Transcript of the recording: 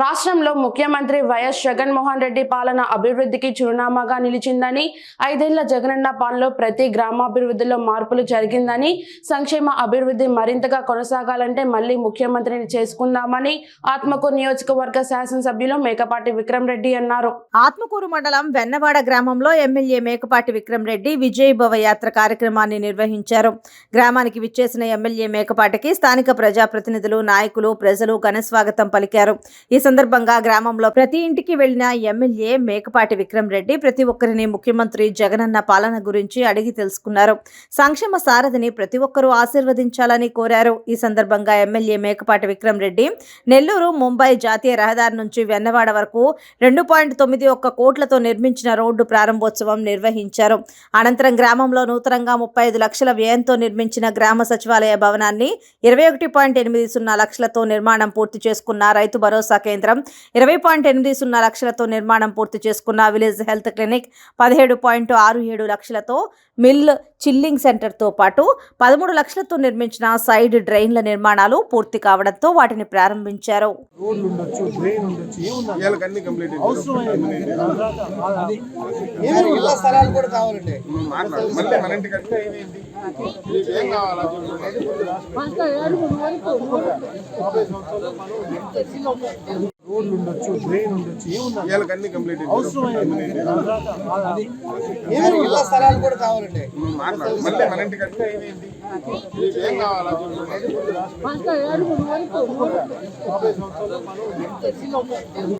రాష్ట్రంలో ముఖ్యమంత్రి వైఎస్ జగన్మోహన్ రెడ్డి పాలన అభివృద్ధికి చిరునామాగా నిలిచిందని ఐదేళ్ళ జగనన్న పాలనలో ప్రతి గ్రామాభివృద్ధిలో మార్పులు జరిగిందని సంక్షేమ అభివృద్ధి మరింతగా కొనసాగాలంటే మళ్ళీ ముఖ్యమంత్రిని చేసుకుందామని ఆత్మకూరు నియోజకవర్గ శాసనసభ్యులు మేకపాటి విక్రమ్ రెడ్డి అన్నారు. ఆత్మకూరు మండలం వెన్నవాడ గ్రామంలో ఎమ్మెల్యే మేకపాటి విక్రమ్ రెడ్డి విజయ్ భవ యాత్ర కార్యక్రమాన్ని నిర్వహించారు. గ్రామానికి విచ్చేసిన ఎమ్మెల్యే మేకపాటికి స్థానిక ప్రజాప్రతినిధులు నాయకులు ప్రజలు ఘనస్వాగతం పలికారు. ఈ సందర్భంగా గ్రామంలో ప్రతి ఇంటికి వెళ్ళిన ఎమ్మెల్యే మేకపాటి విక్రమ్ రెడ్డి ప్రతి ఒక్కరిని ముఖ్యమంత్రి జగనన్న పాలన గురించి అడిగి తెలుసుకున్నారు. సంక్షేమ సారథిని ప్రతి ఒక్కరూ ఆశీర్వదించాలని కోరారు. ఈ సందర్భంగా ఎమ్మెల్యే మేకపాటి విక్రమ్ రెడ్డి నెల్లూరు ముంబై జాతీయ రహదారి నుంచి వెన్నవాడ వరకు రెండు పాయింట్ తొమ్మిది ఒక్క కోట్లతో నిర్మించిన రోడ్డు ప్రారంభోత్సవం నిర్వహించారు. అనంతరం గ్రామంలో నూతనంగా ముప్పై ఐదు లక్షల వ్యయంతో నిర్మించిన గ్రామ సచివాలయ భవనాన్ని ఇరవై ఒకటి పాయింట్ ఎనిమిది సున్నా లక్షలతో నిర్మాణం పూర్తి చేసుకున్న రైతు భరోసా కేంద్రం ఇరవై పాయింట్ ఎనిమిది సున్నా లక్షలతో నిర్మాణం పూర్తి చేసుకున్న విలేజ్ హెల్త్ క్లినిక్ పదిహేడు పాయింట్ ఆరు ఏడు లక్షలతో మిల్ చిల్లింగ్ సెంటర్తో పాటు పదమూడు లక్షలతో నిర్మించిన సైడ్ డ్రైన్ల నిర్మాణాలు పూర్తి కావడంతో వాటిని ప్రారంభించారు. రోడ్లు ఉండొచ్చు డ్రైన్ ఉండొచ్చు అన్ని కంప్లీట్ ఇళ్ళ స్థలాలు కూడా కావాలండి. మళ్ళీ మన ఇంటికి అంటే ఇదేంటి ఏం కావాలా?